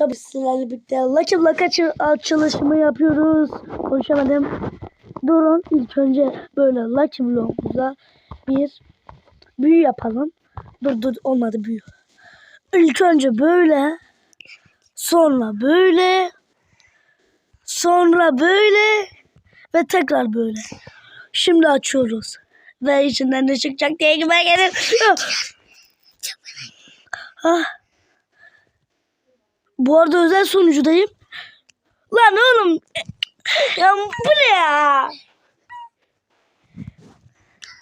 Tabii sizlerle birlikte Lucky açı- açılışımı yapıyoruz. Konuşamadım. Durun ilk önce böyle Lucky Block'umuza bir büyü yapalım. Dur dur olmadı büyü. İlk önce böyle sonra böyle sonra böyle ve tekrar böyle. Şimdi açıyoruz. Ve içinden ne çıkacak diye güven gelir. ah. Bu arada özel sunucudayım. Lan oğlum. Ya bu ne ya?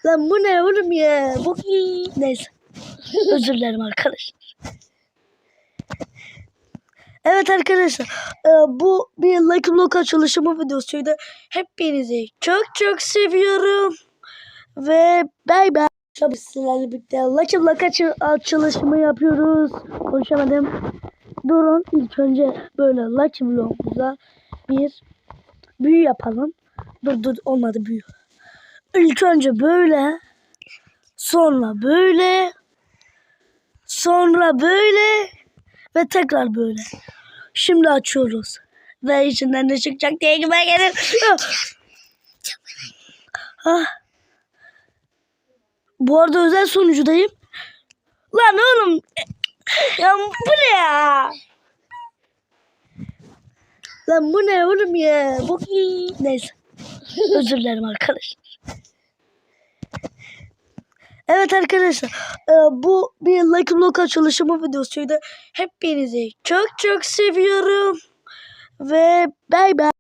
Lan bu ne oğlum ya? Bu neyse. Özür dilerim arkadaşlar. Evet arkadaşlar. e, bu bir Lucky Block açılışımı videosuydu. Hepinizi çok çok seviyorum. Ve bay bay. Tabii sizlerle birlikte Lucky Block açı- açılışımı yapıyoruz. Konuşamadım. Durun ilk önce böyle Lucky Block'umuza bir büyü yapalım. Dur dur olmadı büyü. İlk önce böyle sonra böyle sonra böyle ve tekrar böyle. Şimdi açıyoruz. Ve içinden ne çıkacak diye güven gelir. ah. Bu arada özel sunucudayım. Lan oğlum. Ya bu ne ya? Lan bu ne oğlum ya? Bu neyse. Özür dilerim arkadaşlar. Evet arkadaşlar. e, bu bir Lucky Block açılışımı videosuydu. Hepinizi çok çok seviyorum. Ve bay bay.